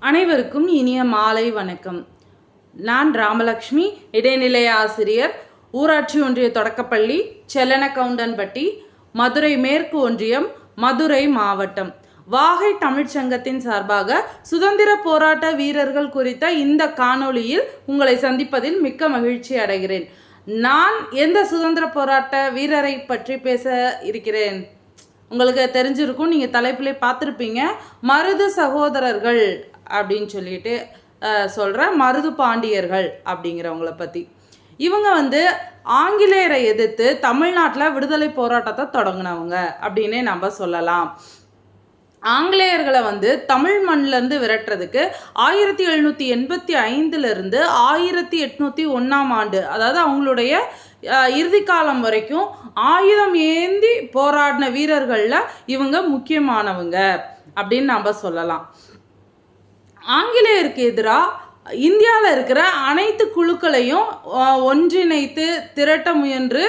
அனைவருக்கும் இனிய மாலை வணக்கம். நான் ராமலக்ஷ்மி இடைநிலை ஆசிரியர் ஊராட்சி ஒன்றிய தொடக்கப்பள்ளி செல்லனகவுண்டன்பட்டி மதுரை மேற்கு ஒன்றியம் மதுரை மாவட்டம். வாகை தமிழ்ச் சங்கத்தின் சார்பாக சுதந்திர போராட்ட வீரர்கள் குறித்த இந்த காணொளியில் உங்களை சந்திப்பதில் மிக்க மகிழ்ச்சி அடைகிறேன். நான் எந்த சுதந்திர போராட்ட வீரரை பற்றி பேச இருக்கிறேன்? உங்களுக்கு தெரிஞ்சிருக்கும் நீங்கள் தலைப்பிலே பார்த்துருப்பீங்க. மருது சகோதரர்கள் அப்படின்னு சொல்லிட்டு சொல்கிற மருது பாண்டியர்கள் அப்படிங்கிறவங்கள பற்றி இவங்க வந்து ஆங்கிலேயரை எதிர்த்து தமிழ்நாட்டில் விடுதலை போராட்டத்தை தொடங்கினவங்க அப்படின்னே நம்ம சொல்லலாம். ஆங்கிலேயர்களை வந்து தமிழ் மண்ணிலேருந்து விரட்டுறதுக்கு ஆயிரத்தி எழுநூற்றி எண்பத்தி ஐந்துலேருந்து ஆயிரத்தி எட்நூற்றி ஒன்றாம் ஆண்டு அதாவது அவங்களுடைய இறுதி காலம் வரைக்கும் ஆயுதம் ஏந்தி போராடின வீரர்களில் இவங்க முக்கியமானவங்க அப்படின்னு நம்ம சொல்லலாம். ஆங்கிலேயருக்கு எதிராக இந்தியாவில் இருக்கிற அனைத்து குழுக்களையும் ஒன்றிணைத்து திரட்ட முயன்று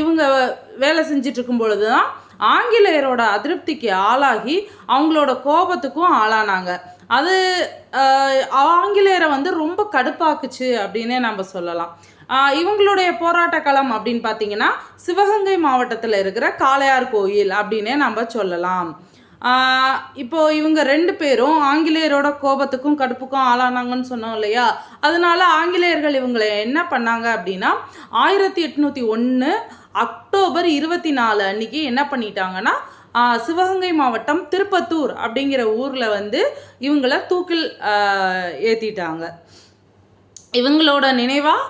இவங்க வேலை செஞ்சுட்டு இருக்கும் பொழுது தான் ஆங்கிலேயரோட அதிருப்திக்கு ஆளாகி அவங்களோட கோபத்துக்கும் ஆளானாங்க. அது ஆங்கிலேயரை வந்து ரொம்ப கடுப்பாக்குச்சு அப்படின்னே நம்ம சொல்லலாம். இவங்களுடைய போராட்ட களம் அப்படின்னு பார்த்தீங்கன்னா சிவகங்கை மாவட்டத்தில் இருக்கிற காளையார் கோயில் அப்படின்னே நம்ம சொல்லலாம். இப்போ இவங்க ரெண்டு பேரும் ஆங்கிலேயரோட கோபத்துக்கும் கடுப்புக்கும் ஆளானாங்கன்னு சொன்னோம் இல்லையா? அதனால ஆங்கிலேயர்கள் இவங்களை என்ன பண்ணாங்க அப்படின்னா ஆயிரத்தி எட்நூற்றி ஒன்று அக்டோபர் இருபத்தி நாலு அன்னைக்கு என்ன பண்ணிட்டாங்கன்னா சிவகங்கை மாவட்டம் திருப்பத்தூர் அப்படிங்கிற ஊரில் வந்து இவங்கள தூக்கில் ஏற்றிட்டாங்க இவங்களோட நினைவாக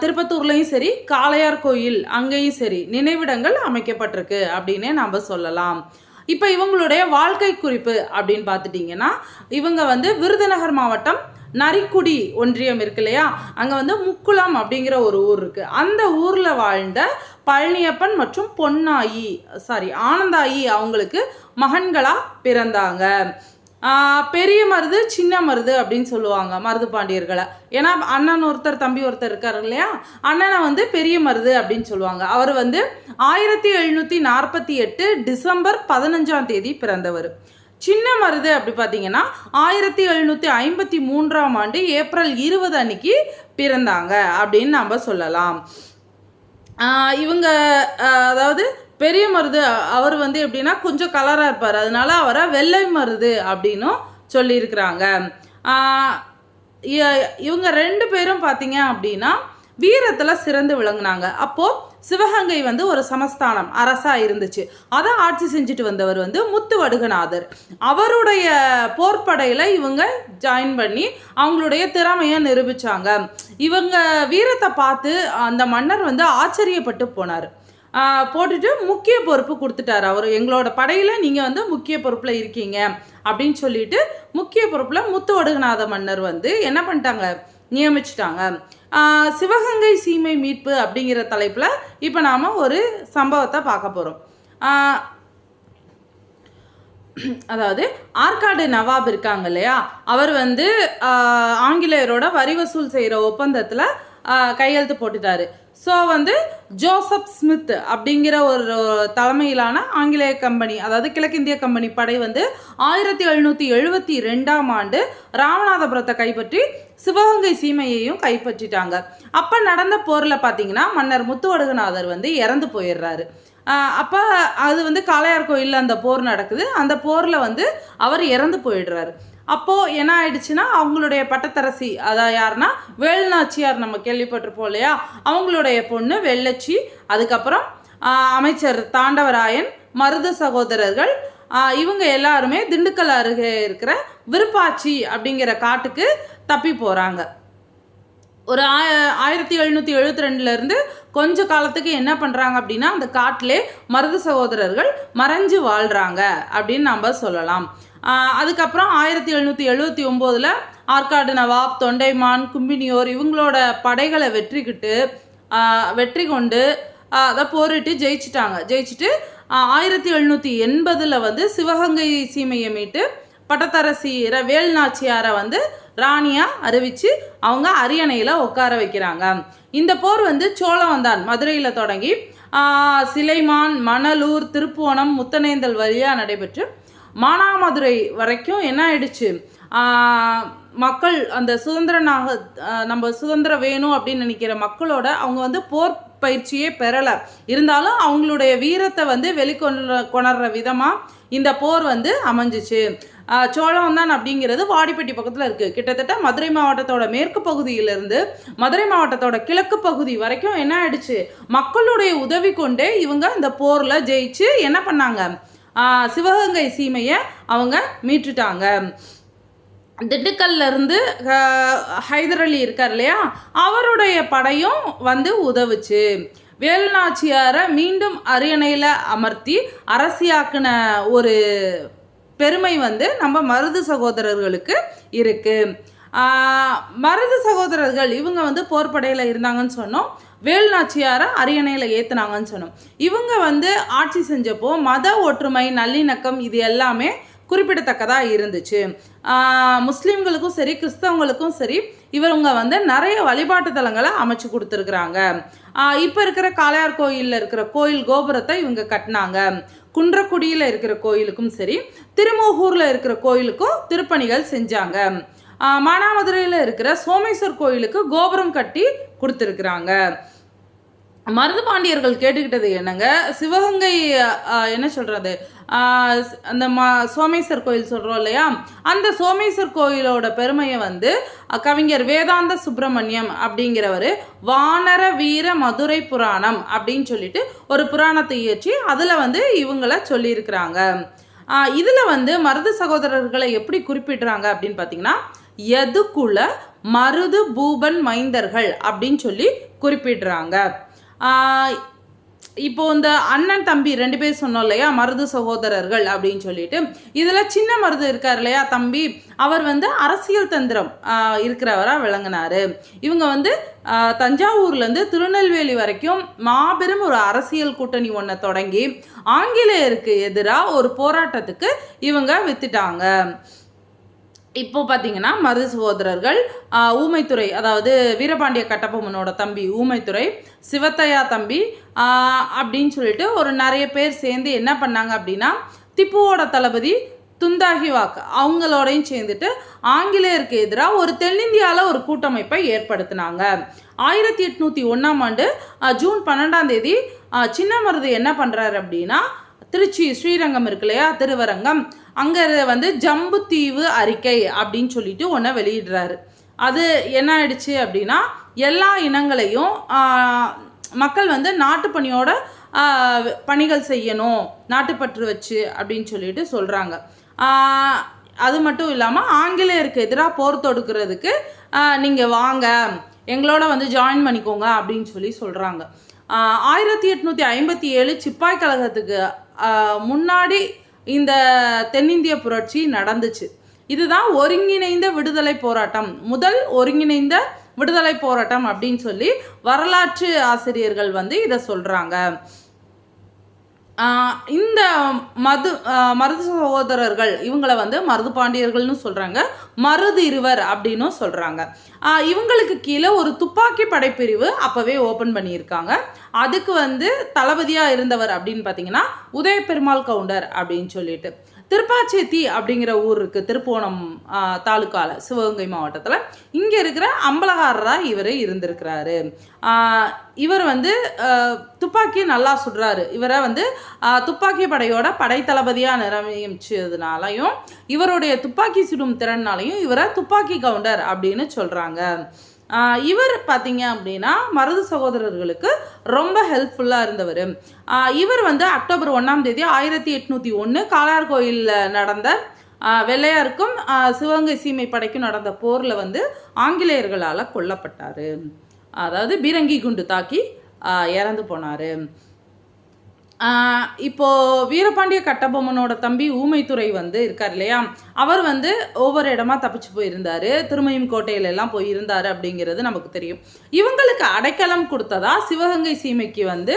திருப்பத்தூர்லேயும் சரி காளையார் கோயில் அங்கேயும் சரி நினைவிடங்கள் அமைக்கப்பட்டிருக்கு அப்படின்னே நம்ம சொல்லலாம். இப்போ இவங்களுடைய வாழ்க்கை குறிப்பு அப்படின்னு பார்த்துட்டிங்கன்னா இவங்க வந்து விருதுநகர் மாவட்டம் நரிக்குடி ஒன்றியம் இருக்கு இல்லையா? அங்கே வந்து முக்குளம் அப்படிங்கிற ஒரு ஊர் இருக்குது அந்த ஊரில் வாழ்ந்த பழனியப்பன் மற்றும் பொன்னாயி சாரி ஆனந்தாயி அவங்களுக்கு மகன்களாக பிறந்தாங்க. பெரிய மருது சின்ன மருது அப்படின்னு சொல்லுவாங்க மருது பாண்டியர்களை. ஏன்னா அண்ணன் ஒருத்தர் தம்பி ஒருத்தர் இருக்காரு இல்லையா? அண்ணனை வந்து பெரிய மருது அப்படின்னு சொல்லுவாங்க. அவர் வந்து ஆயிரத்தி எழுநூற்றி நாற்பத்தி எட்டு டிசம்பர் பதினஞ்சாம் தேதி பிறந்தவர். சின்ன மருது அப்படி பார்த்தீங்கன்னா ஆயிரத்தி எழுநூற்றி ஐம்பத்தி மூன்றாம் ஆண்டு ஏப்ரல் இருபது அன்னைக்கு பிறந்தாங்க அப்படின்னு நம்ம சொல்லலாம். இவங்க அதாவது பெரிய மருது அவர் வந்து எப்படின்னா கொஞ்சம் கலராக இருப்பார். அதனால அவரை வெள்ளை மருது அப்படின்னும் சொல்லியிருக்கிறாங்க. இவங்க ரெண்டு பேரும் பார்த்தீங்க அப்படின்னா வீரத்தில் சிறந்து விளங்குனாங்க. அப்போது சிவகங்கை வந்து ஒரு சமஸ்தானம் அரசாக இருந்துச்சு. அதை ஆட்சி செஞ்சுட்டு வந்தவர் வந்து முத்து வடுகநாதர் அவருடைய போர்ப்படையில் இவங்க ஜாயின் பண்ணி அவங்களுடைய திறமையை நிரூபிச்சாங்க. இவங்க வீரத்தை பார்த்து அந்த மன்னர் வந்து ஆச்சரியப்பட்டு போனார். போட்டுட்டு முக்கிய பொறுப்பு கொடுத்துட்டார் அவர். எங்களோட படையில் நீங்கள் வந்து முக்கிய பொறுப்பில் இருக்கீங்க அப்படின்னு சொல்லிட்டு முக்கிய பொறுப்பில் முத்துவடுகநாத மன்னர் வந்து என்ன பண்ணிட்டாங்க? நியமிச்சிட்டாங்க. சிவகங்கை சீமை மீட்பு அப்படிங்கிற தலைப்பில் இப்போ நாம் ஒரு சம்பவத்தை பார்க்க போகிறோம் அதாவது ஆற்காடு நவாப் இருக்காங்க இல்லையா? அவர் வந்து ஆங்கிலேயரோட வரி வசூல் செய்கிற ஒப்பந்தத்தில் கையெழுத்து போட்டுட்டாரு. ஸோ வந்து ஜோசப் ஸ்மித் அப்படிங்கிற ஒரு தலைமையிலான ஆங்கிலேய கம்பெனி அதாவது கிழக்கிந்திய கம்பெனி படை வந்து ஆயிரத்தி எழுநூற்றி எழுபத்தி ரெண்டாம் ஆண்டு ராமநாதபுரத்தை கைப்பற்றி சிவகங்கை சீமையையும் கைப்பற்றிட்டாங்க. அப்போ நடந்த போரில் பார்த்தீங்கன்னா மன்னர் முத்துவடுகநாதர் வந்து இறந்து போயிடுறாரு. அப்போ அது வந்து காளையார் கோயிலில் அந்த போர் நடக்குது. அந்த போரில் வந்து அவர் இறந்து போயிடுறாரு. அப்போது என்ன ஆயிடுச்சுன்னா அவங்களுடைய பட்டத்தரசி அதான் யாருன்னா வேலுநாச்சியார் நம்ம கேள்விப்பட்டிருப்போம் இல்லையா? அவங்களுடைய பொண்ணு வெள்ளச்சி அதுக்கப்புறம் அமைச்சர் தாண்டவராயன் மருத சகோதரர்கள் இவங்க எல்லாருமே திண்டுக்கல் அருகே இருக்கிற விருப்பாச்சி அப்படிங்கிற காட்டுக்கு தப்பி போகிறாங்க ஒரு ஆய ஆயிரத்தி எழுநூற்றி எழுபத்தி ரெண்டுலேருந்து கொஞ்ச காலத்துக்கு என்ன பண்ணுறாங்க அப்படின்னா அந்த காட்டிலே மருது சகோதரர்கள் மறைஞ்சு வாழ்கிறாங்க அப்படின்னு நம்ம சொல்லலாம். அதுக்கப்புறம் ஆயிரத்தி எழுநூற்றி எழுபத்தி ஒம்போதில் ஆற்காடு நவாப் தொண்டைமான் கும்பினியோர் இவங்களோட படைகளை வெற்றிக்கிட்டு வெற்றி கொண்டு அதை போரிட்டு ஜெயிச்சிட்டாங்க. ஜெயிச்சுட்டு ஆயிரத்தி எழுநூற்றி எண்பதில் வந்து சிவகங்கை சீமையை மீட்டு பட்டத்தரசி வேல் வேல்நாச்சியாரை வந்து ராணியா அறிவிச்சு அவங்க அரியணையில் உட்கார வைக்கிறாங்க. இந்த போர் வந்து சோழவந்தான் மதுரையில் தொடங்கி சிலைமான் மணலூர் திருப்புவனம் முத்தனேந்தல் வழியாக நடைபெற்று மானாமதுரை வரைக்கும் என்ன ஆயிடுச்சு? மக்கள் அந்த சுதந்திரனாக நம்ம சுதந்திரம் வேணும் அப்படின்னு நினைக்கிற மக்களோட அவங்க வந்து போர் பயிற்சியே பெறலை. இருந்தாலும் அவங்களுடைய வீரத்தை வந்து வெளிக்கொணர கொணர்ற விதமாக இந்த போர் வந்து அமைஞ்சிச்சு. சோழவந்தான் அப்படிங்கிறது வாடிப்பட்டி பக்கத்தில் இருக்குது கிட்டத்தட்ட மதுரை மாவட்டத்தோட மேற்கு பகுதியிலிருந்து மதுரை மாவட்டத்தோட கிழக்கு பகுதி வரைக்கும் என்ன ஆயிடுச்சு? மக்களுடைய உதவி கொண்டே இவங்க இந்த போரில் ஜெயிச்சு என்ன பண்ணாங்க? சிவகங்கை சீமையை அவங்க மீட்டுட்டாங்க. திண்டுக்கல்ல இருந்து ஹைதர் அலி இருக்கார் இல்லையா? அவருடைய படையும் வந்து உதவுச்சு. வேலுநாச்சியாரை மீண்டும் அரியணையில் அமர்த்தி அரசியாக்குன ஒரு பெருமை வந்து நம்ம மருது சகோதரர்களுக்கு இருக்குது மருது சகோதரர்கள் இவங்க வந்து போர்ப்படையில் இருந்தாங்கன்னு சொன்னோம். வேல்நாச்சியாரை அரியணையில் ஏற்றுனாங்கன்னு சொன்னோம். இவங்க வந்து ஆட்சி செஞ்சப்போ மத ஒற்றுமை நல்லிணக்கம் இது எல்லாமே குறிப்பிடத்தக்கதாக இருந்துச்சு. முஸ்லீம்களுக்கும் சரி கிறிஸ்தவங்களுக்கும் சரி இவங்க வந்து நிறைய வழிபாட்டு தலங்களை அமைச்சு கொடுத்துருக்குறாங்க. இப்போ இருக்கிற காளையார் கோயிலில் இருக்கிற கோயில் கோபுரத்தை இவங்க கட்டினாங்க. குன்றக்குடியில் இருக்கிற கோயிலுக்கும் சரி திருமோகூரில் இருக்கிற கோயிலுக்கும் திருப்பணிகள் செஞ்சாங்க. மானாமதுரையில் இருக்கிற சோமேஸ்வர் கோயிலுக்கு கோபுரம் கட்டி கொடுத்துருக்குறாங்க. மருது பாண்டியர்கள் கேட்டுக்கிட்டது என்னங்க? சிவகங்கை என்ன சொல்கிறது அந்த மா சோமேஸ்வர் கோயில் சொல்கிறோம் இல்லையா? அந்த சோமேஸ்வர் கோயிலோட பெருமையை வந்து கவிஞர் வேதாந்த சுப்பிரமணியம் அப்படிங்கிறவர் வானர வீர மதுரை புராணம் அப்படின்னு சொல்லிட்டு ஒரு புராணத்தை இயற்றி அதில் வந்து இவங்கள சொல்லியிருக்கிறாங்க. இதில் வந்து மருது சகோதரர்களை எப்படி குறிப்பிடுறாங்க அப்படின்னு பார்த்தீங்கன்னா எதுக்குல மருது பூபன் மைந்தர்கள் அப்படின்னு சொல்லி குறிப்பிடுறாங்க. இப்போ இந்த அண்ணன் தம்பி ரெண்டு பேர் சொன்னோம் இல்லையா? மருது சகோதரர்கள் அப்படின்னு சொல்லிட்டு. இதில் சின்ன மருது இருக்கார் இல்லையா தம்பி? அவர் வந்து அரசியல் தந்திரம் இருக்கிறவராக விளங்கினாரு. இவங்க வந்து தஞ்சாவூர்லேருந்து திருநெல்வேலி வரைக்கும் மாபெரும் ஒரு அரசியல் கூட்டணி ஒன்றை தொடங்கி ஆங்கிலேயருக்கு எதிராக ஒரு போராட்டத்துக்கு இவங்க வித்துட்டாங்க. இப்போ பார்த்தீங்கன்னா மருது சகோதரர்கள் ஊமைத்துறை அதாவது வீரபாண்டிய கட்டபொம்மனோட தம்பி ஊமைத்துறை சிவத்தையா தம்பி அப்படின்னு சொல்லிட்டு ஒரு நிறைய பேர் சேர்ந்து என்ன பண்ணாங்க அப்படின்னா திப்புவோட தளபதி துந்தாகி வாக்கு அவங்களோடையும் சேர்ந்துட்டு ஆங்கிலேயருக்கு எதிராக ஒரு தென்னிந்தியாவில் ஒரு கூட்டமைப்பை ஏற்படுத்தினாங்க. ஆயிரத்தி எட்நூற்றி ஒன்றாம் ஆண்டு ஜூன் பன்னெண்டாம் தேதி சின்ன மருது என்ன பண்ணுறாரு அப்படின்னா திருச்சி ஸ்ரீரங்கம் இருக்கு இல்லையா? திருவரங்கம். அங்கே வந்து ஜம்புத்தீவு அறிக்கை அப்படின்னு சொல்லிட்டு ஒன்றை வெளியிடுறாரு. அது என்ன ஆயிடுச்சு அப்படின்னா எல்லா இனங்களையும் மக்கள் வந்து நாட்டுப்பணியோட பணியோட பணிகள் செய்யணும் நாட்டுப்பற்று வச்சு அப்படின்னு சொல்லிட்டு சொல்கிறாங்க அது மட்டும் இல்லாமல் ஆங்கிலேயருக்கு எதிராக போர் தொடுக்கிறதுக்கு நீங்கள் வாங்க எங்களோட வந்து ஜாயின் பண்ணிக்கோங்க அப்படின்னு சொல்லி சொல்கிறாங்க ஆயிரத்தி எட்நூற்றி ஐம்பத்தி ஏழு சிப்பாய் கழகத்துக்கு முன்னாடி இந்த தென்னிந்திய புரட்சி நடந்துச்சு. இதுதான் ஒருங்கிணைந்த விடுதலை போராட்டம். முதல் ஒருங்கிணைந்த விடுதலை போராட்டம் அப்படின்னு சொல்லி வரலாற்று ஆசிரியர்கள் வந்து இதை சொல்கிறாங்க இந்த மது மருது சகோதரர்கள் இவங்களை வந்து மருது பாண்டியர்கள்னு சொல்கிறாங்க மருது இருவர் அப்படின்னும் சொல்கிறாங்க இவங்களுக்கு கீழே ஒரு துப்பாக்கி படைப்பிரிவு அப்போவே ஓப்பன் பண்ணியிருக்காங்க. அதுக்கு வந்து தளபதியாக இருந்தவர் அப்படின்னு பார்த்தீங்கன்னா உதயபெருமாள் கவுண்டர் அப்படின்னு சொல்லிட்டு. திருப்பாச்சேத்தி அப்படிங்கிற ஊர் இருக்குது திருப்போணம் தாலுக்காவில் சிவகங்கை மாவட்டத்தில். இங்கே இருக்கிற அம்பலகாரராக இவர் இருந்திருக்கிறாரு. இவர் வந்து துப்பாக்கியை துப்பாக்கி நல்லா சுடுறாரு. இவரை வந்து துப்பாக்கி படையோட படைத்தளபதியாக நிரமிச்சதுனாலையும் இவருடைய துப்பாக்கி சுடும் திறனாலையும் இவரை துப்பாக்கி கவுண்டர் அப்படின்னு சொல்கிறாங்க இவர் பார்த்தீங்க அப்படின்னா மருது சகோதரர்களுக்கு ரொம்ப ஹெல்ப்ஃபுல்லாக இருந்தவர். இவர் வந்து அக்டோபர் ஒன்றாம் தேதி ஆயிரத்தி எட்நூற்றி ஒன்று காலார் கோயிலில் நடந்த வெள்ளையாருக்கும் சிவகங்கை சீமை படைக்கும் நடந்த போரில் வந்து ஆங்கிலேயர்களால் கொல்லப்பட்டார். அதாவது பீரங்கி குண்டு தாக்கி இறந்து போனார். இப்போ வீரபாண்டிய கட்டபொம்மனோட தம்பி ஊமைத்துறை வந்து இருக்கார் இல்லையா? அவர் வந்து ஒவ்வொரு இடமா தப்பிச்சு போயிருந்தாரு. திருமயம் கோட்டையில எல்லாம் போய் அப்படிங்கிறது நமக்கு தெரியும். இவங்களுக்கு அடைக்கலம் கொடுத்ததா சிவகங்கை சீமைக்கு வந்து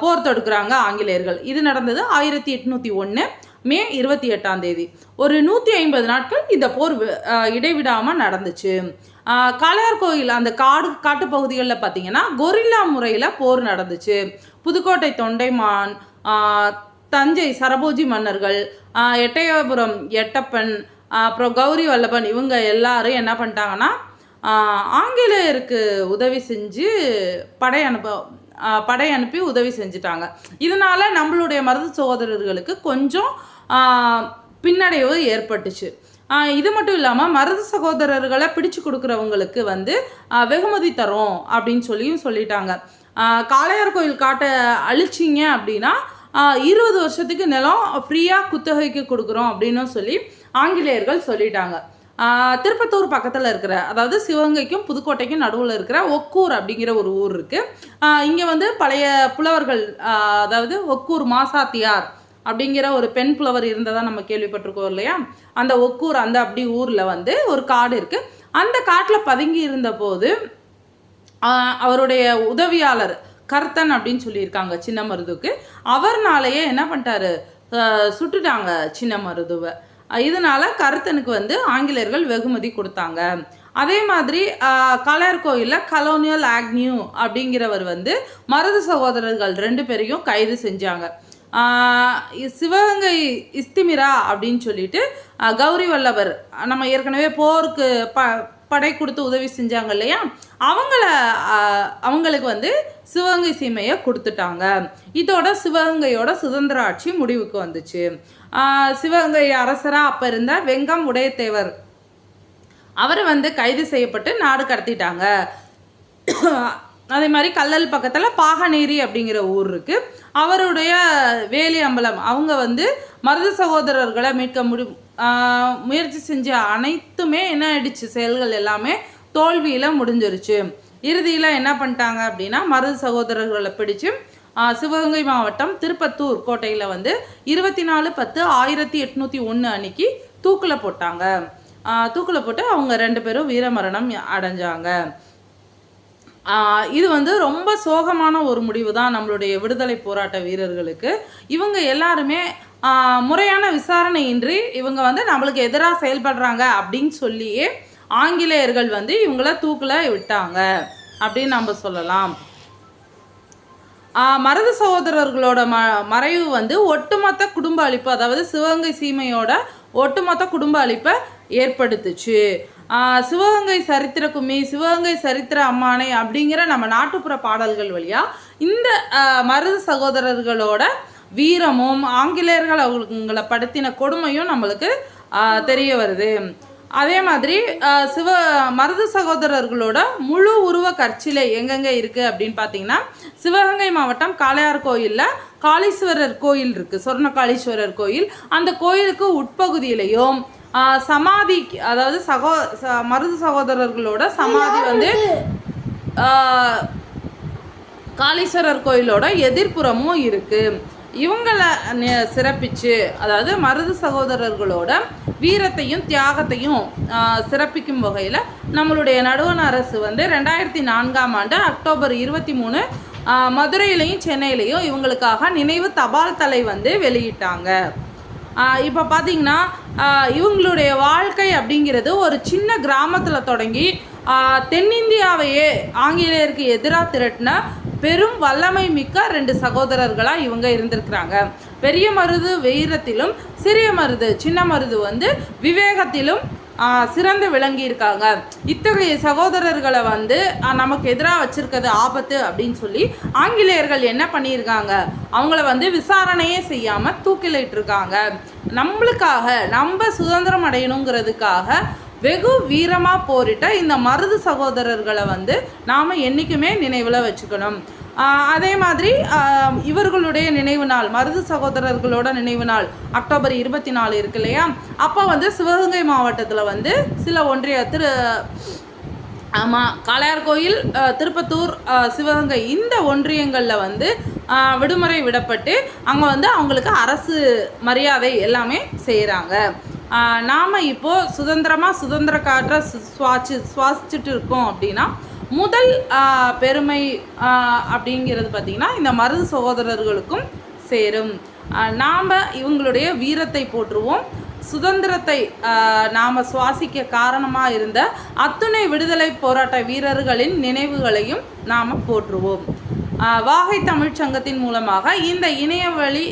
போர் தொடுக்கிறாங்க ஆங்கிலேயர்கள்? இது நடந்தது ஆயிரத்தி எட்நூற்றி ஒன்று மே இருபத்தி எட்டாம் தேதி. ஒரு நூற்றி ஐம்பது நாட்கள் இந்த போர் இடைவிடாமல் நடந்துச்சு. காளையார் கோயில் அந்த காடு காட்டுப்பகுதிகளில் பார்த்தீங்கன்னா கொரில்லா முறையில் போர் நடந்துச்சு. புதுக்கோட்டை தொண்டைமான் தஞ்சை சரபோஜி மன்னர்கள் எட்டயபுரம் எட்டப்பன் அப்புறம் கௌரி வல்லபன் இவங்க எல்லாரும் என்ன பண்ணிட்டாங்கன்னா ஆங்கிலேயருக்கு உதவி செஞ்சு படை அனுப்ப படை அனுப்பி உதவி செஞ்சுட்டாங்க. இதனால நம்மளுடைய மருது சகோதரர்களுக்கு கொஞ்சம் பின்னடைவு ஏற்பட்டுச்சு. இது மட்டும் இல்லாமல் மருது சகோதரர்களை பிடிச்சு கொடுக்குறவங்களுக்கு வந்து வெகுமதி தரோம் அப்படின்னு சொல்லியும் சொல்லிட்டாங்க. காளையார் கோயில் காட்டை அழிச்சிங்க அப்படின்னா இருபது வருஷத்துக்கு நிலம் ஃப்ரீயாக குத்தகைக்கு கொடுக்குறோம் அப்படின்னு சொல்லி ஆங்கிலேயர்கள் சொல்லிட்டாங்க. திருப்பத்தூர் பக்கத்தில் இருக்கிற அதாவது சிவகங்கைக்கும் புதுக்கோட்டைக்கும் நடுவில் இருக்கிற ஒக்கூர் அப்படிங்கிற ஒரு ஊர் இருக்குது இங்கே வந்து பழைய புலவர்கள் அதாவது ஒக்கூர் மாசாத்தியார் அப்படிங்கிற ஒரு பெண் புலவர் இருந்ததாக நம்ம கேள்விப்பட்டிருக்கோம் இல்லையா? அந்த ஒக்கூர் அந்த அப்படி ஊரில் வந்து ஒரு காடு இருக்குது அந்த காட்டில் பதுங்கி இருந்தபோது அவருடைய உதவியாளர் கர்த்தன் அப்படின்னு சொல்லியிருக்காங்க சின்ன மருதுக்கு அவர்னாலேயே என்ன பண்ணிட்டாரு? சுட்டுட்டாங்க சின்ன மருதுவை. இதனால கருத்தனுக்கு வந்து ஆங்கிலேயர்கள் வெகுமதி கொடுத்தாங்க. அதே மாதிரி ஆஹ் கலர் கோயிலில் கலோனியல் ஆக்னியூ அப்படிங்கிறவர் வந்து மருது சகோதரர்கள் ரெண்டு பேரையும் கைது செஞ்சாங்க. சிவகங்கை இஸ்திமிரா அப்படின்னு சொல்லிட்டு கௌரி வல்லவர் நம்ம ஏற்கனவே போருக்கு ப படை கொடுத்து உதவி செஞ்சாங்க இல்லையா? அவங்கள அவங்களுக்கு வந்து சிவகங்கை சீமையை கொடுத்துட்டாங்க. இதோட சிவகங்கையோட சுதந்திர ஆட்சி முடிவுக்கு வந்துச்சு. சிவகங்கை அரசராக அப்போ இருந்த வெங்கம் உடையத்தேவர் அவர் வந்து கைது செய்யப்பட்டு நாடு கடத்திட்டாங்க. அதே மாதிரி கல்லல் பக்கத்தில் பாகநேரி அப்படிங்கிற ஊர் இருக்குது அவருடைய வேலி அம்பலம் அவங்க வந்து மருத சகோதரர்களை மீட்க முடி முயற்சி செஞ்ச அனைத்துமே என்ன ஆயிடுச்சு? செயல்கள் எல்லாமே தோல்வியில் முடிஞ்சிருச்சு. இறுதியில் என்ன பண்ணிட்டாங்க அப்படின்னா மருது சகோதரர்களை பிடிச்சு சிவகங்கை மாவட்டம் திருப்பத்தூர் கோட்டையில் வந்து இருபத்தி நாலு பத்து ஆயிரத்தி எட்நூற்றி ஒன்று அன்னைக்கு தூக்கில் போட்டாங்க. தூக்கில் போட்டு அவங்க ரெண்டு பேரும் வீரமரணம் அடைஞ்சாங்க. இது வந்து ரொம்ப சோகமான ஒரு முடிவு தான் நம்மளுடைய விடுதலை போராட்ட வீரர்களுக்கு. இவங்க எல்லாருமே ஆஹ் முறையான விசாரணையின்றி இவங்க வந்து நம்மளுக்கு எதிராக செயல்படுறாங்க அப்படின்னு சொல்லியே ஆங்கிலேயர்கள் வந்து இவங்கள தூக்கில் விட்டாங்க அப்படின்னு நம்ம சொல்லலாம். ஆஹ் மருது சகோதரர்களோட ம மறைவு வந்து ஒட்டுமொத்த குடும்ப அழிப்பு அதாவது சிவகங்கை சீமையோட ஒட்டுமொத்த குடும்ப அழிப்பை ஏற்படுத்துச்சு. சிவகங்கை சரித்திர கும்மி சிவகங்கை சரித்திர அம்மானை அப்படிங்கிற நம்ம நாட்டுப்புற பாடல்கள் வழியா இந்த மருத மருது சகோதரர்களோட வீரமும் ஆங்கிலேயர்கள் அவங்களை படுத்தின கொடுமையும் நம்மளுக்கு தெரிய வருது. அதே மாதிரி சிவ மருது சகோதரர்களோட முழு உருவ கற்சிலை எங்கெங்கே இருக்குது அப்படின்னு பார்த்தீங்கன்னா சிவகங்கை மாவட்டம் காளையார் கோயிலில் காளீஸ்வரர் கோயில் இருக்குது சொர்ண காளீஸ்வரர் கோயில். அந்த கோயிலுக்கு உட்பகுதியிலையும் சமாதி அதாவது சகோ மருது சகோதரர்களோட சமாதி வந்து காளீஸ்வரர் கோயிலோட எதிர்ப்புறமும் இருக்கு. இவங்களை சிறப்பிச்சு அதாவது மருது சகோதரர்களோட வீரத்தையும் தியாகத்தையும் சிறப்பிக்கும் வகையில் நம்மளுடைய நடுவண் அரசு வந்து ரெண்டாயிரத்தி நான்காம் ஆண்டு அக்டோபர் இருபத்தி மூணு மதுரையிலையும் சென்னையிலையும் இவங்களுக்காக நினைவு தபால் தலை வந்து வெளியிட்டாங்க. இப்போ பார்த்தீங்கன்னா இவங்களுடைய வாழ்க்கை அப்படிங்கிறது ஒரு சின்ன கிராமத்தில் தொடங்கி தென்னிந்தியாவையே ஆங்கிலேயருக்கு எதிராக திரட்டின பெரும் வல்லமை மிக்க ரெண்டு சகோதரர்களாக இவங்க இருந்திருக்கிறாங்க. பெரிய மருது வீரத்திலும் சிறிய மருது சின்ன மருது வந்து விவேகத்திலும் சிறந்து விளங்கியிருக்காங்க. இத்தகைய சகோதரர்களை வந்து நமக்கு எதிராக வச்சிருக்கிறது ஆபத்து அப்படின்னு சொல்லி ஆங்கிலேயர்கள் என்ன பண்ணியிருக்காங்க? அவங்கள வந்து விசாரணையே செய்யாமல் தூக்கிலிட்டிருக்காங்க. நம்மளுக்காக நம்ம சுதந்திரம் அடையணுங்கிறதுக்காக வெகு வீரமாக போரிட்ட இந்த மருது சகோதரர்களை வந்து நாம் என்னைக்குமே நினைவில் வச்சுக்கணும். அதே மாதிரி இவர்களுடைய நினைவு நாள் மருது சகோதரர்களோட நினைவு நாள் அக்டோபர் இருபத்தி நாலு இருக்கு இல்லையா? அப்போ வந்து சிவகங்கை மாவட்டத்தில் வந்து சில ஒன்றிய திரு ஆமாம் காளையார் கோயில் திருப்பத்தூர் சிவகங்கை இந்த ஒன்றியங்களில் வந்து விடுமுறை விடப்பட்டு அங்கே வந்து அவங்களுக்கு அரசு மரியாதை எல்லாமே செய்கிறாங்க நாம் இப்போது சுதந்திரமாக சுதந்திர காற்றை சு- சுவாச்சு சுவாசிச்சுட்டு இருக்கோம் அப்படின்னா முதல் பெருமை அப்படிங்கிறது பார்த்திங்கன்னா இந்த மருது சகோதரர்களுக்கும் சேரும். நாம் இவங்களுடைய வீரத்தை போற்றுவோம். சுதந்திரத்தை நாம் சுவாசிக்க காரணமாக இருந்த அத்துணை விடுதலை போராட்ட வீரர்களின் நினைவுகளையும் நாம் போற்றுவோம். வாகை தமிழ்ச்சங்கத்தின் மூலமாக இந்த இணையவழி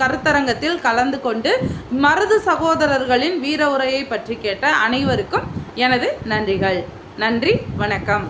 கருத்தரங்கத்தில் கலந்து கொண்டு மருது சகோதரர்களின் வீர உரையை பற்றி கேட்ட அனைவருக்கும் எனது நன்றிகள். நன்றி வணக்கம்.